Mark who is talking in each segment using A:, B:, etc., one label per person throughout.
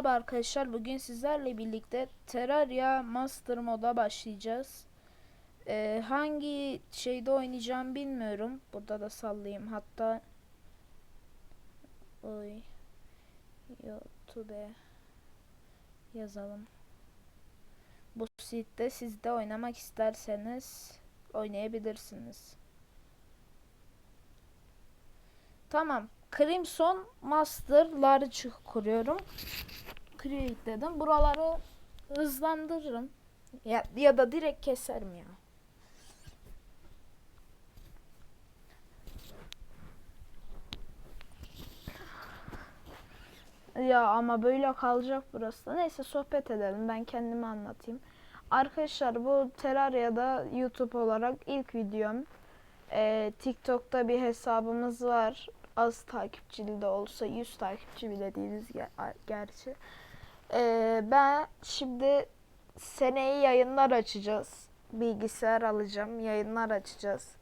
A: Merhaba arkadaşlar. Bugün sizlerle birlikte Terraria Master moda başlayacağız. Ee, hangi şeyde oynayacağım bilmiyorum. Burada da sallayayım. Hatta Oy. YouTube yazalım. Bu sitede siz de oynamak isterseniz oynayabilirsiniz. Tamam. Crimson Master Large kuruyorum. Create dedim. Buraları hızlandırırım. Ya, ya da direkt keserim ya. Ya ama böyle kalacak burası da. Neyse sohbet edelim. Ben kendimi anlatayım. Arkadaşlar bu Terraria'da YouTube olarak ilk videom. Ee, TikTok'ta bir hesabımız var. Az takipçili de olsa 100 takipçi bile değiliz ger- gerçi. Ee, ben şimdi seneye yayınlar açacağız. Bilgisayar alacağım. Yayınlar açacağız.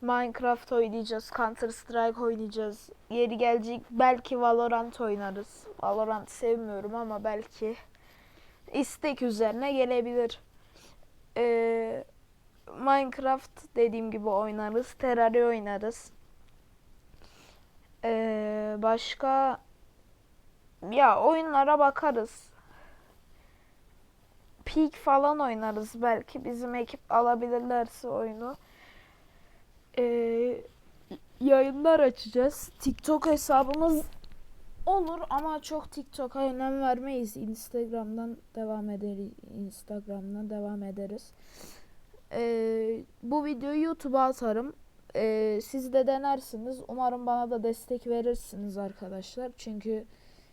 A: Minecraft oynayacağız. Counter Strike oynayacağız. Yeri gelecek belki Valorant oynarız. Valorant sevmiyorum ama belki istek üzerine gelebilir. Ee, Minecraft dediğim gibi oynarız. Terraria oynarız. Ee, başka ya oyunlara bakarız. Peak falan oynarız belki bizim ekip alabilirlerse oyunu. Ee, yayınlar açacağız. TikTok hesabımız olur ama çok TikTok'a önem vermeyiz. Instagram'dan devam ederiz. Instagram'dan devam ederiz. Ee, bu videoyu YouTube'a atarım. Ee, siz de denersiniz. Umarım bana da destek verirsiniz arkadaşlar. Çünkü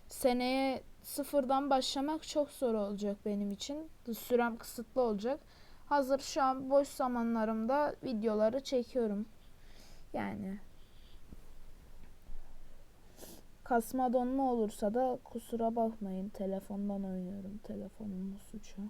A: seneye sıfırdan başlamak çok zor olacak benim için. Sürem kısıtlı olacak. Hazır şu an boş zamanlarımda videoları çekiyorum. Yani kasma donma olursa da kusura bakmayın. Telefondan oynuyorum. Telefonumun suçu.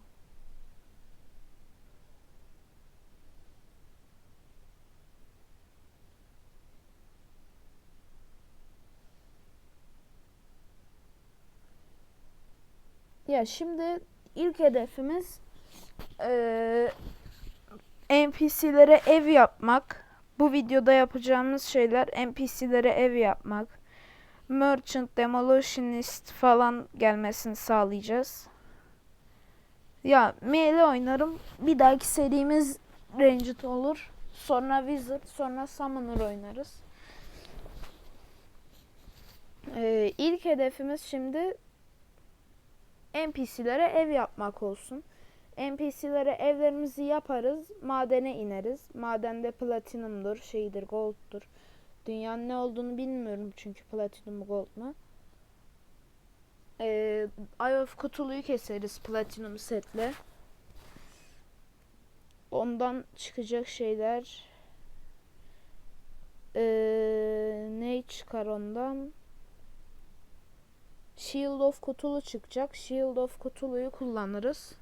A: Ya şimdi ilk hedefimiz eee NPC'lere ev yapmak. Bu videoda yapacağımız şeyler NPC'lere ev yapmak. Merchant, Demolitionist falan gelmesini sağlayacağız. Ya melee oynarım. Bir dahaki serimiz Ranged olur. Sonra Wizard, sonra Summoner oynarız. Ee, ilk hedefimiz şimdi NPC'lere ev yapmak olsun. NPC'lere evlerimizi yaparız, madene ineriz. Madende platinumdur, şeydir, gold'dur. Dünyanın ne olduğunu bilmiyorum çünkü platinum gold mu. Ee, Eye of Cthulhu'yu keseriz platinum setle. Ondan çıkacak şeyler ee, ne çıkar ondan? Shield of Cthulhu çıkacak. Shield of Cthulhu'yu kullanırız.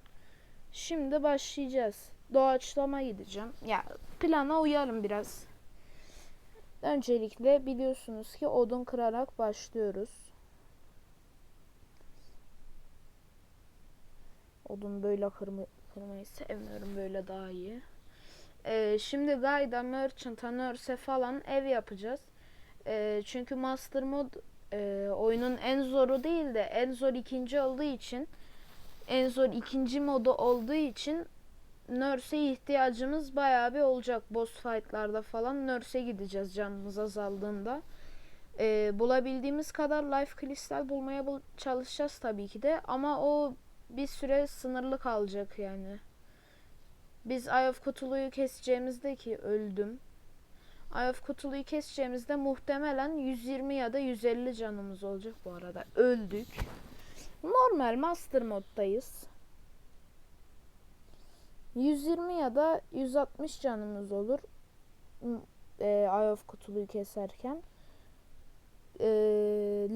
A: Şimdi başlayacağız. Doğaçlama gideceğim. Ya plana uyarım biraz. Öncelikle biliyorsunuz ki odun kırarak başlıyoruz. Odun böyle kırma, kırmayı sevmiyorum. Böyle daha iyi. Ee, şimdi Guy'da, Merchant'a, Nurse'e falan ev yapacağız. Ee, çünkü Master Mod e, oyunun en zoru değil de en zor ikinci olduğu için en zor ikinci modu olduğu için Nurse'e ihtiyacımız bayağı bir olacak. Boss fight'larda falan Nurse'e gideceğiz canımız azaldığında. Ee, bulabildiğimiz kadar life kristal bulmaya bul- çalışacağız tabii ki de ama o bir süre sınırlı kalacak yani. Biz Eye of Cthulhu'yu keseceğimizde ki öldüm. Eye of Cthulhu'yu keseceğimizde muhtemelen 120 ya da 150 canımız olacak bu arada. Öldük. Normal master moddayız. 120 ya da 160 canımız olur. E, Eye of Cthulhu'yu keserken. E,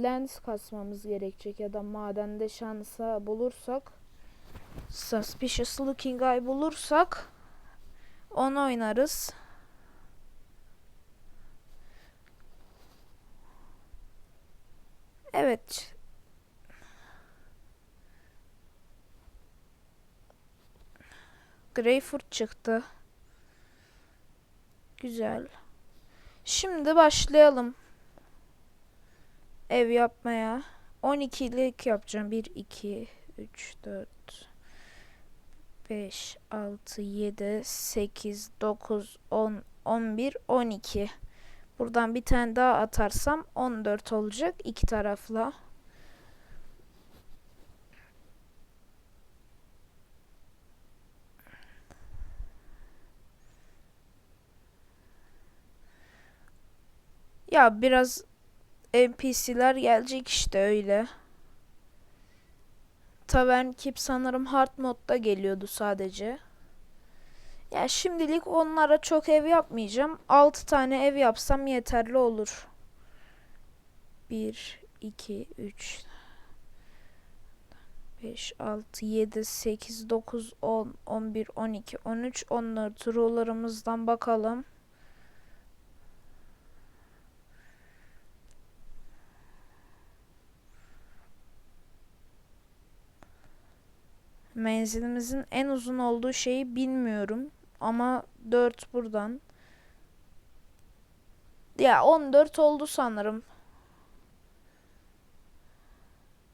A: lens kasmamız gerekecek ya da madende şansa bulursak Suspicious Looking Eye bulursak onu oynarız. Evet. Greyfurt çıktı. Güzel. Şimdi başlayalım. Ev yapmaya. 12'lik yapacağım. 1, 2, 3, 4, 5, 6, 7, 8, 9, 10, 11, 12. Buradan bir tane daha atarsam 14 olacak iki tarafla. Ya biraz NPC'ler gelecek işte öyle. Tavern Keep sanırım hard modda geliyordu sadece. Ya şimdilik onlara çok ev yapmayacağım. 6 tane ev yapsam yeterli olur. 1, 2, 3, 5, 6, 7, 8, 9, 10, 11, 12, 13, 14 rule'larımızdan bakalım. Menzilimizin en uzun olduğu şeyi bilmiyorum. Ama 4 buradan. Ya 14 oldu sanırım.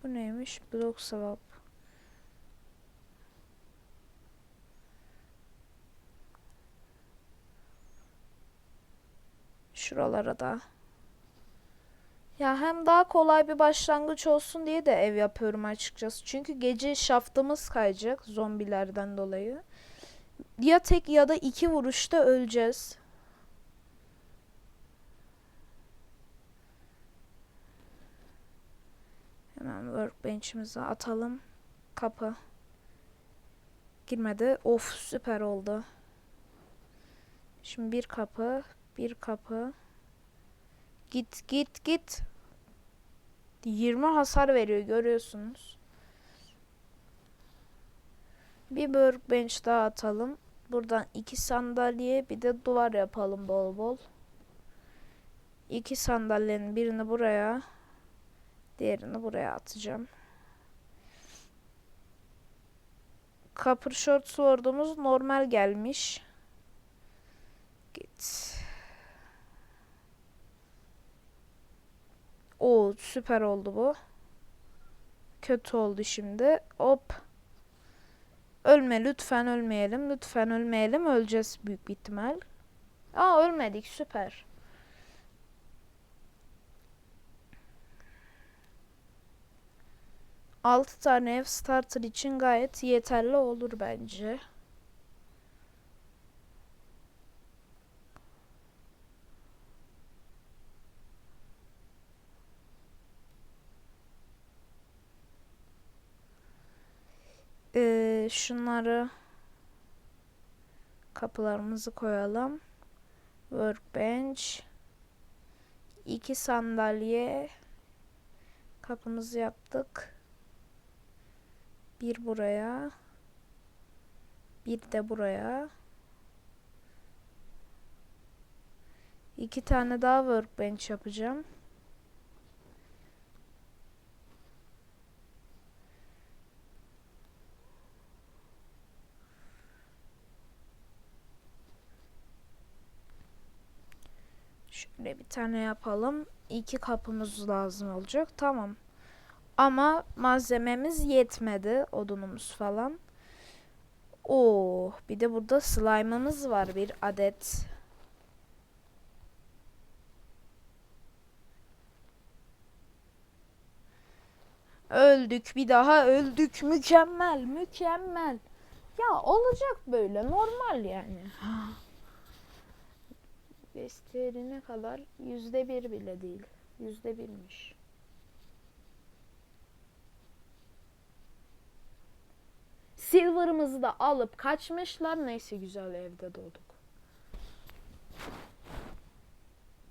A: Bu neymiş? Blok swap. Şuralara da. Ya hem daha kolay bir başlangıç olsun diye de ev yapıyorum açıkçası. Çünkü gece şaftımız kayacak zombilerden dolayı. Ya tek ya da iki vuruşta öleceğiz. Hemen workbench'imize atalım. Kapı. Girmedi. Of süper oldu. Şimdi bir kapı, bir kapı. Git git git. 20 hasar veriyor görüyorsunuz. Bir workbench daha atalım. Buradan iki sandalye bir de duvar yapalım bol bol. İki sandalyenin birini buraya. Diğerini buraya atacağım. Copper Short Sword'umuz normal gelmiş. Git. O süper oldu bu. Kötü oldu şimdi. Hop. Ölme lütfen ölmeyelim. Lütfen ölmeyelim. Öleceğiz büyük bir ihtimal. Aa ölmedik süper. Altı tane ev starter için gayet yeterli olur bence. Şunları kapılarımızı koyalım. Workbench. iki sandalye. Kapımızı yaptık. Bir buraya. Bir de buraya. İki tane daha workbench yapacağım. Şöyle bir tane yapalım. İki kapımız lazım olacak. Tamam. Ama malzememiz yetmedi. Odunumuz falan. Oo, bir de burada slime'ımız var bir adet. Öldük bir daha öldük. Mükemmel, mükemmel. Ya olacak böyle normal yani. Besteri ne kadar? Yüzde bir bile değil. Yüzde birmiş. Silver'ımızı da alıp kaçmışlar. Neyse güzel evde doğduk.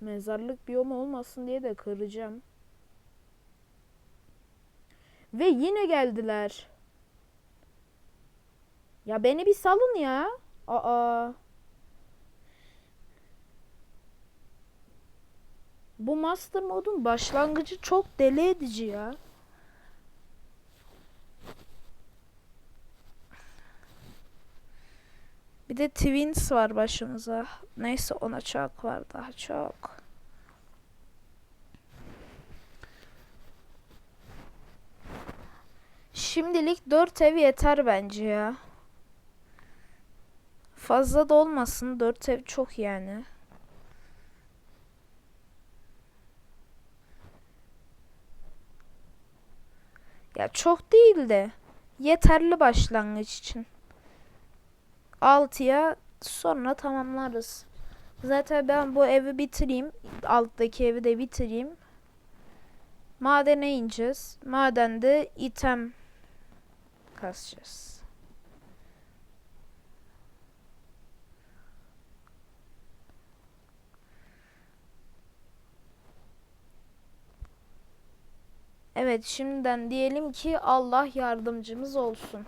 A: Mezarlık biyomu olmasın diye de kıracağım. Ve yine geldiler. Ya beni bir salın ya. Aa. Bu Master modun başlangıcı çok deli edici ya. Bir de Twins var başımıza. Neyse ona çok var daha çok. Şimdilik 4 ev yeter bence ya. Fazla da olmasın. 4 ev çok yani. Ya çok değil de yeterli başlangıç için. 6'ya sonra tamamlarız. Zaten ben bu evi bitireyim. Alttaki evi de bitireyim. Madene ineceğiz. Madende item kasacağız. Evet şimdiden diyelim ki Allah yardımcımız olsun.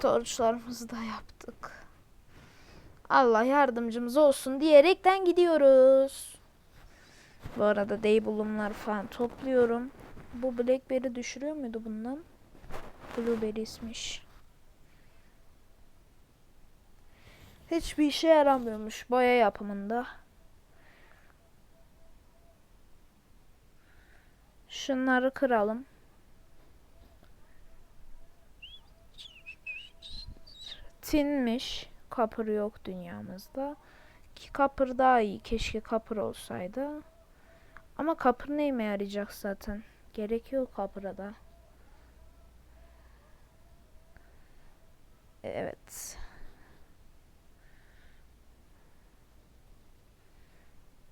A: Torçlarımızı da yaptık. Allah yardımcımız olsun diyerekten gidiyoruz. Bu arada Daybulumlar falan topluyorum. Bu Blackberry düşürüyor muydu bundan? Blueberry'smiş. Hiçbir işe yaramıyormuş boya yapımında. Şunları kıralım. Tinmiş. Kapır yok dünyamızda. Ki kapır daha iyi. Keşke kapır olsaydı. Ama kapır neyime yarayacak zaten. Gerek yok kapıra da. Evet.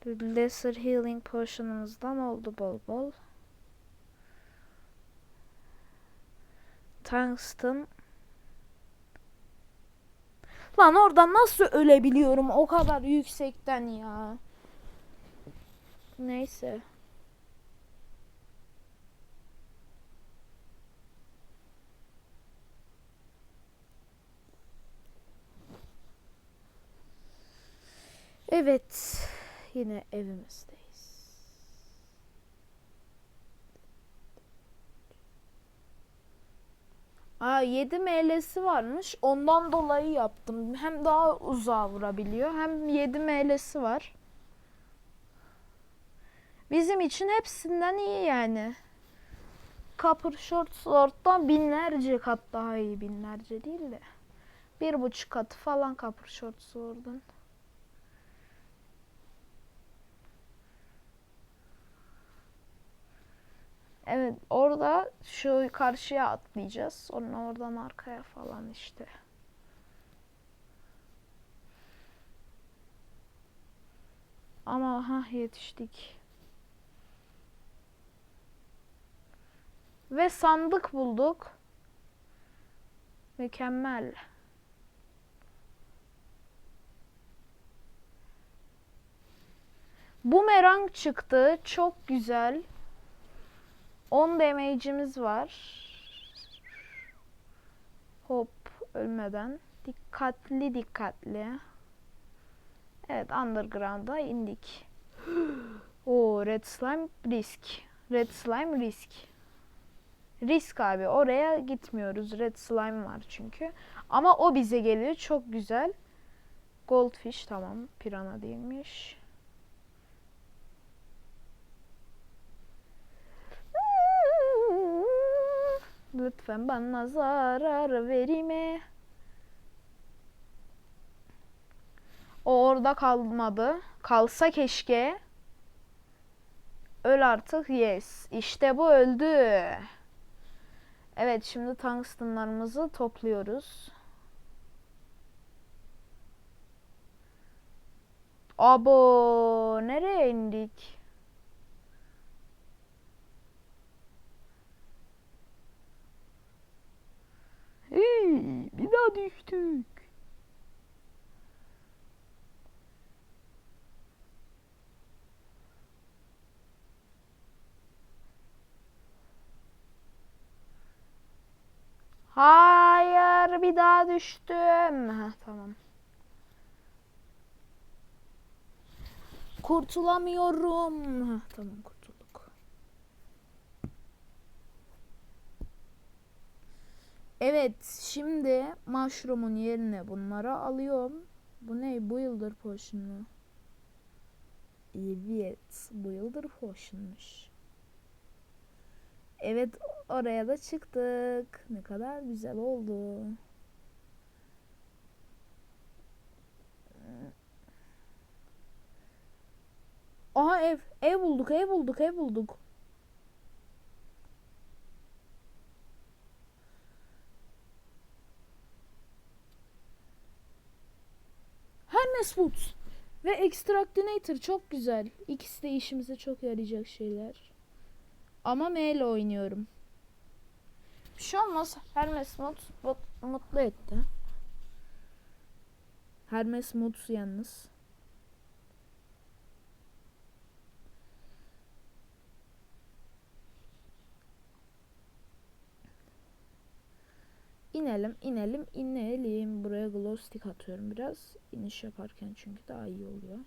A: Lesser Healing Potion'ımızdan oldu bol bol. Tungsten. Lan oradan nasıl ölebiliyorum o kadar yüksekten ya. Neyse. Evet. Yine evimizdeyiz. Aa 7 ML'si varmış. Ondan dolayı yaptım. Hem daha uzağa vurabiliyor hem 7 ML'si var. Bizim için hepsinden iyi yani. Copper Short Sword'dan binlerce kat daha iyi. Binlerce değil de. Bir buçuk katı falan Copper Short Sword'un. Evet orada şu karşıya atlayacağız. Sonra oradan arkaya falan işte. Ama ha yetiştik. Ve sandık bulduk. Mükemmel. Bumerang çıktı. Çok güzel. 10 damage'imiz var. Hop ölmeden. Dikkatli dikkatli. Evet underground'a indik. O red slime risk. Red slime risk. Risk abi oraya gitmiyoruz. Red slime var çünkü. Ama o bize geliyor çok güzel. Goldfish tamam pirana değilmiş. Lütfen bana zarar verime. O orada kalmadı. Kalsa keşke. Öl artık yes. İşte bu öldü. Evet şimdi tungstenlarımızı topluyoruz. Abo nereye indik? Hey, bir daha düştük. Hayır, bir daha düştüm. Heh, tamam. Kurtulamıyorum. Heh, tamam kurtulduk. Evet şimdi mushroom'un yerine bunları alıyorum. Bu ne? Bu yıldır potion mu? Evet bu yıldır potionmuş. Evet oraya da çıktık. Ne kadar güzel oldu. Aha ev. Ev bulduk, ev bulduk, ev bulduk. Boots ve Extractinator çok güzel. İkisi de işimize çok yarayacak şeyler. Ama M ile oynuyorum. Bir şey olmaz. Hermes mut- mutlu etti. Hermes Boots yalnız. İnelim, inelim, inelim. Buraya glow stick atıyorum biraz. İniş yaparken çünkü daha iyi oluyor.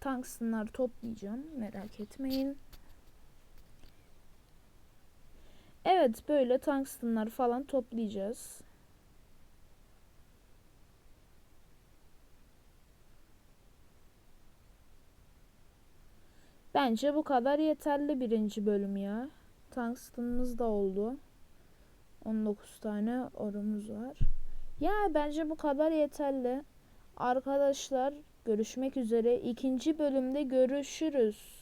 A: Tungsten'lar toplayacağım. Merak etmeyin. Evet böyle tungsten'lar falan toplayacağız. Bence bu kadar yeterli birinci bölüm ya. Tungsten'ımız da oldu. 19 tane orumuz var. Ya bence bu kadar yeterli. Arkadaşlar görüşmek üzere. İkinci bölümde görüşürüz.